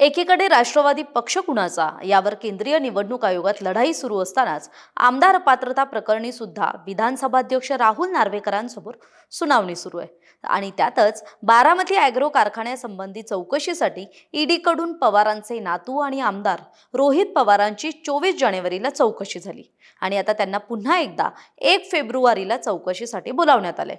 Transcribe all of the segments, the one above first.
एकीकडे राष्ट्रवादी पक्ष कुणाचा? यावर केंद्रीय निवडणूक आयोगात लढाई सुरू असतानाच आमदार पात्रता प्रकरणी सुद्धा विधानसभाध्यक्ष राहुल नार्वेकरांसमोर सुनावणी सुरू आहे. आणि त्यातच बारामती अॅग्रो कारखान्यासंबंधी चौकशीसाठी ईडीकडून पवारांचे नातू आणि आमदार रोहित पवारांची चोवीस जानेवारीला चौकशी झाली. आणि आता त्यांना पुन्हा एकदा एक फेब्रुवारीला चौकशीसाठी बोलावण्यात आले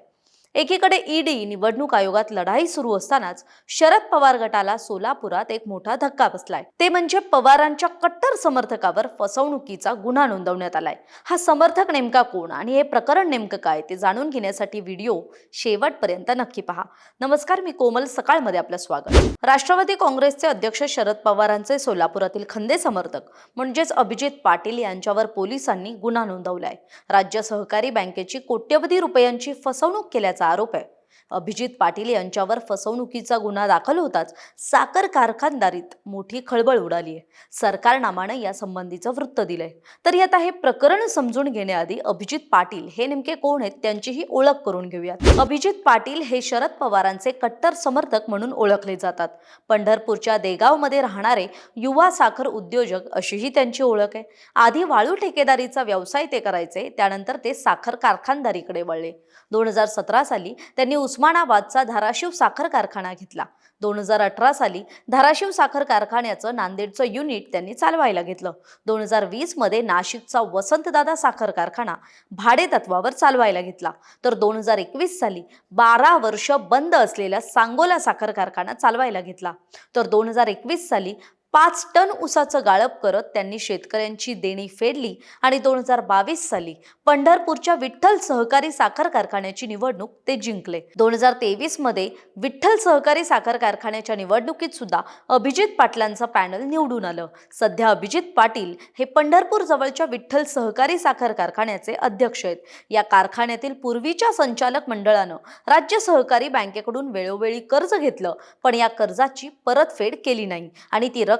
एकीकडे ईडी निवडणूक आयोगात लढाई सुरू असतानाच शरद पवार गटाला सोलापुरात एक मोठा धक्का बसलाय. ते म्हणजे पवारांच्या कट्टर समर्थकावर फसवणुकीचा गुन्हा नोंदवण्यात आलाय. हा समर्थक नेमका कोण आणि हे प्रकरण नेमकं काय ते जाणून घेण्यासाठी व्हिडिओ शेवटपर्यंत नक्की पहा. नमस्कार मी कोमल. सकाळमध्ये आपलं स्वागत. राष्ट्रवादी काँग्रेसचे अध्यक्ष शरद पवारांचे सोलापुरातील खंदे समर्थक म्हणजेच अभिजित पाटील यांच्यावर पोलिसांनी गुन्हा नोंदवलाय. राज्य सहकारी बँकेची कोट्यवधी रुपयांची फसवणूक केल्याचा आरोप आहे अभिजित पाटील यांच्यावर फसवणुकीचा गुन्हा दाखल होताच साखर कारखानदारीत मोठी खळबळ उडाली आहे. सरकारनामानं यासंबंधीचं वृत्त दिलंय. तरी आता हे प्रकरण समजून घेण्याआधी अभिजित पाटील हे नेमके कोण आहेत त्यांचीही ओळख करून घेऊयात. अभिजित पाटील हे शरद पवारांचे कट्टर समर्थक म्हणून ओळखले जातात. पंढरपूरच्या देगावमध्ये राहणारे युवा साखर उद्योजक अशीही त्यांची ओळख आहे. आधी वाळू ठेकेदारीचा व्यवसाय ते करायचे त्यानंतर ते साखर कारखानदारीकडे वळले. दोन हजार सतरा साली त्यांनी उस्मानाबादचा धाराशिव साखर कारखाना घेतला. दोन हजार अठरा साली धाराशिव साखर कारखान्याचं नांदेडचं युनिट त्यांनी चालवायला घेतलं. दोन हजार वीसमध्ये नाशिकचा वसंतदादा साखर कारखाना भाडे तत्वावर चालवायला घेतला. तर दोन हजार एकवीस साली बारा वर्ष बंद असलेला सांगोला साखर कारखाना चालवायला घेतला. तर दोन हजार एकवीस साली पाच टन ऊसाचं गाळप करत त्यांनी शेतकऱ्यांची देणी फेडली आणि दोन हजार बावीस साली पंढरपूरच्या विठ्ठल सहकारी साखर कारखान्याची निवडणूक ते जिंकले. दोन हजार तेवीसमध्ये विठ्ठल सहकारी साखर कारखान्याच्या निवडणुकीत सुद्धा अभिजित पाटलांचं पॅनल निवडून आलं. सध्या अभिजित पाटील हे पंढरपूर जवळच्या विठ्ठल सहकारी साखर कारखान्याचे अध्यक्ष आहेत. या कारखान्यातील पूर्वीच्या संचालक मंडळानं राज्य सहकारी बँकेकडून वेळोवेळी कर्ज घेतलं पण या कर्जाची परतफेड केली नाही आणि ती रक्कम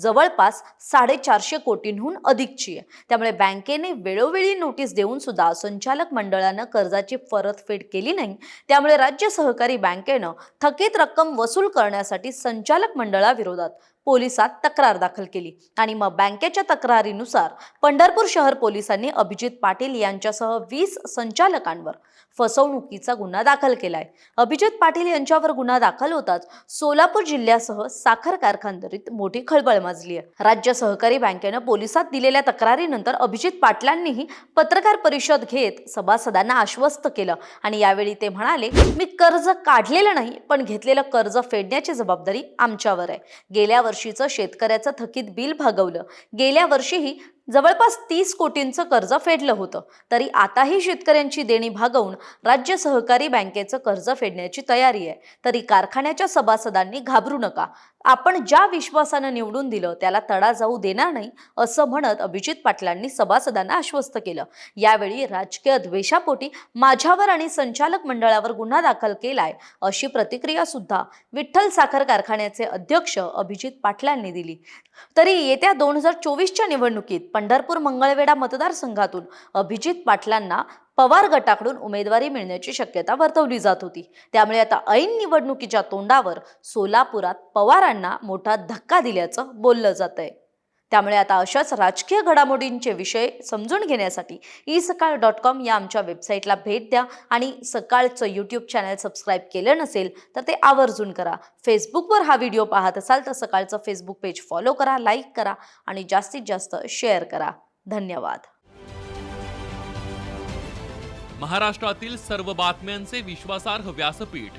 जवळपास साडेचारशे कोटींहून अधिकची आहे. त्यामुळे बँकेने वेळोवेळी नोटीस देऊन सुद्धा संचालक मंडळानं कर्जाची परतफेड केली नाही. त्यामुळे राज्य सहकारी बँकेनं थकीत रक्कम वसूल करण्यासाठी संचालक मंडळाविरोधात पोलिसात तक्रार दाखल केली. आणि मग बँकेच्या तक्रारीनुसार पंढरपूर शहर पोलिसांनी अभिजित पाटील यांच्यासह वीस संचालकांवर फसवणुकीचा गुन्हा दाखल केलाय. अभिजित पाटील यांच्यावर गुन्हा दाखल होताच सोलापूर जिल्ह्यासह साखर कारखानदारीत मोठी खळबळ माजली आहे. राज्य सहकारी बँकेनं पोलिसात दिलेल्या तक्रारीनंतर अभिजित पाटलांनीही पत्रकार परिषद घेत सभासदांना आश्वस्त केलं. आणि यावेळी ते म्हणाले मी कर्ज काढलेलं नाही पण घेतलेलं कर्ज फेडण्याची जबाबदारी आमच्यावर आहे. गेल्या वर्षीचं शेतकऱ्याचं थकीत बिल भागवलं. गेल्या वर्षीही जवळपास तीस कोटींचं कर्ज फेडलं होतं. तरी आताही शेतकऱ्यांची देणी भागवून राज्य सहकारी बँकेचं कर्ज फेडण्याची तयारी आहे. तरी कारखान्याच्या सभासदांनी घाबरू नका. आपण ज्या विश्वासानं निवडून दिलं त्याला तडा जाऊ देणार नाही असं म्हणत अभिजित पाटलांनी सभासदांना आश्वस्त केलं. यावेळी राजकीय द्वेषापोटी माझ्यावर आणि संचालक मंडळावर गुन्हा दाखल केलाय अशी प्रतिक्रिया सुद्धा विठ्ठल साखर कारखान्याचे अध्यक्ष अभिजित पाटलांनी दिली. तरी येत्या दोन हजार चोवीसच्या निवडणुकीत पंढरपूर मंगळवेढा मतदारसंघातून अभिजित पाटलांना पवार गटाकडून उमेदवारी मिळण्याची शक्यता वर्तवली जात होती. त्यामुळे आता ऐन निवडणुकीच्या तोंडावर सोलापुरात पवारांना मोठा धक्का दिल्याचं बोललं जात आहे त्यामुळे आता अशाच राजकीय घडामोडींचे विषय समजून घेण्यासाठी ई सकाळ डॉट कॉम या आमच्या वेबसाईटला भेट द्या. आणि सकाळचं यूट्यूब चॅनल सबस्क्राईब केलं नसेल तर ते आवर्जून करा. फेसबुकवर हा व्हिडिओ पाहत असाल तर सकाळचं फेसबुक पेज फॉलो करा लाईक करा आणि जास्तीत जास्त शेअर करा. धन्यवाद. महाराष्ट्रातील सर्व बातम्यांचे विश्वासार्ह व्यासपीठ